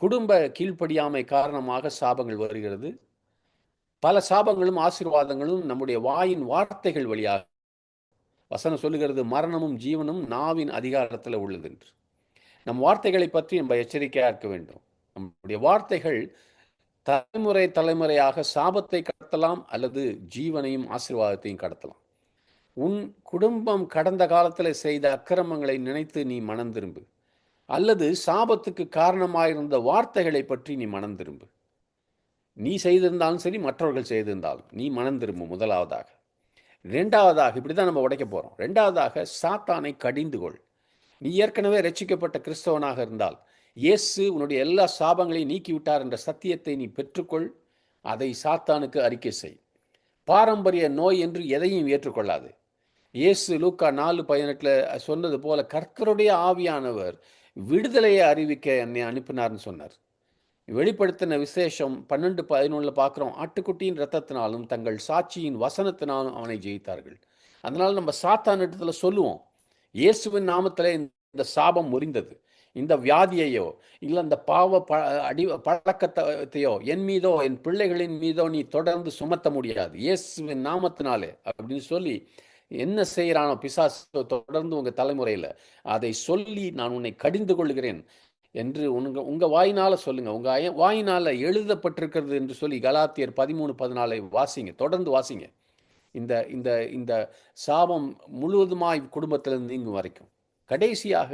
குடும்ப கீழ்ப்படியாமை காரணமாக சாபங்கள் வருகிறது. பல சாபங்களும் ஆசீர்வாதங்களும் நம்முடைய வாயின் வார்த்தைகள் வழியாக வசனம் சொல்லுகிறது மரணமும் ஜீவனும் நாவின் அதிகாரத்தில் உள்ளது என்று. நம் வார்த்தைகளை பற்றி நம்ம எச்சரிக்கையாக இருக்க வேண்டும். நம்முடைய வார்த்தைகள் தலைமுறை தலைமுறையாக சாபத்தை கடத்தலாம் அல்லது ஜீவனையும் ஆசீர்வாதத்தையும் கடத்தலாம். உன் குடும்பம் கடந்த காலத்தில் செய்த அக்கிரமங்களை நினைத்து நீ மனம் திரும்பு. அல்லது சாபத்துக்கு காரணமாயிருந்த வார்த்தைகளை பற்றி நீ மனம் திரும்பு. நீ செய்திருந்தாலும் சரி மற்றவர்கள் செய்திருந்தாலும் நீ மனம் திரும்பு முதலாவதாக. ரெண்டாவதாக இப்படி தான் நம்ம உடைக்க போகிறோம் ரெண்டாவதாக சாத்தானை கடிந்து கொள். நீ ஏற்கனவே ரட்சிக்கப்பட்ட கிறிஸ்தவனாக இருந்தால் இயேசு உன்னுடைய எல்லா சாபங்களையும் நீக்கிவிட்டார் என்ற சத்தியத்தை நீ பெற்றுக்கொள். அதை சாத்தானுக்கு அறிக்கை செய். பாரம்பரிய நோய் என்று எதையும் ஏற்றுக்கொள்ளாது. இயேசு லூக்கா நாலு பதினெட்டில் சொன்னது போல கர்த்தருடைய ஆவியானவர் விடுதலையை அறிவிக்க என்னை அனுப்பினார்னு சொன்னார். வெளிப்படுத்தின விசேஷம் பன்னெண்டு பதினொன்றில் பார்க்குறோம். ஆட்டுக்குட்டியின் ரத்தத்தினாலும் தங்கள் சாட்சியின் வசனத்தினாலும் அவனை ஜெயித்தார்கள். அதனால் நம்ம சாத்தானிடத்தில் சொல்லுவோம். இயேசுவின் நாமத்தில் இந்த சாபம் முறிந்தது. இந்த வியாதியையோ இல்லை அந்த பாவ ப அடி பழக்கத்தையோ என் மீதோ என் பிள்ளைகளின் மீதோ நீ தொடர்ந்து சுமத்த முடியாது. இயேசுவின் நாமத்தினாலே அப்படின்னு சொல்லி என்ன செய்கிறானோ பிசாசு தொடர்ந்து உங்கள் தலைமுறையில் அதை சொல்லி நான் உன்னை கடிந்து கொள்கிறேன் என்று உங்க உங்கள் வாயினால் சொல்லுங்கள் உங்கள் வாயினால் எழுதப்பட்டிருக்கிறது என்று சொல்லி கலாத்தியர் பதிமூணு பதினாலை வாசிங்க தொடர்ந்து வாசிங்க. இந்த இந்த இந்த சாபம் முழுவதுமாய் குடும்பத்திலிருந்து நீங்கும் வரைக்கும். கடைசியாக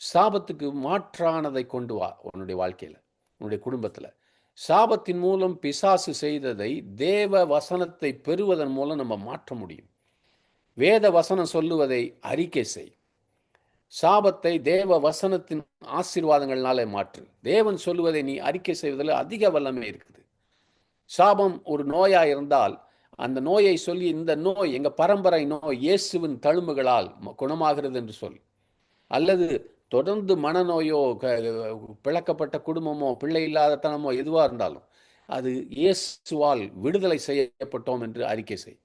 சாபத்துக்கு மாற்றானதை கொண்டு வா உன்னுடைய வாழ்க்கையில் உன்னுடைய குடும்பத்தில். சாபத்தின் மூலம் பிசாசு செய்ததை தேவ வசனத்தை பெறுவதன் மூலம் நம்ம மாற்ற முடியும். வேத வசனம் சொல்லுவதை அறிக்கை செய். சாபத்தை தேவ வசனத்தின் ஆசீர்வாதங்கள்னாலே மாற்று. தேவன் சொல்லுவதை நீ அறிக்கை செய்வதில் அதிக வல்லமை இருக்குது. சாபம் ஒரு நோயாக இருந்தால் அந்த நோயை சொல்லி இந்த நோய் எங்கள் பரம்பரை நோய் இயேசுவின் தழும்புகளால் குணமாகிறது என்று சொல். அல்லது தொடர்ந்து மனநோயோ பிளக்கப்பட்ட குடும்பமோ பிள்ளை இல்லாதத்தனமோ எதுவாக இருந்தாலும் அது இயேசுவால் விடுதலை செய்யப்பட்டோம் என்று அறிக்கை செய்.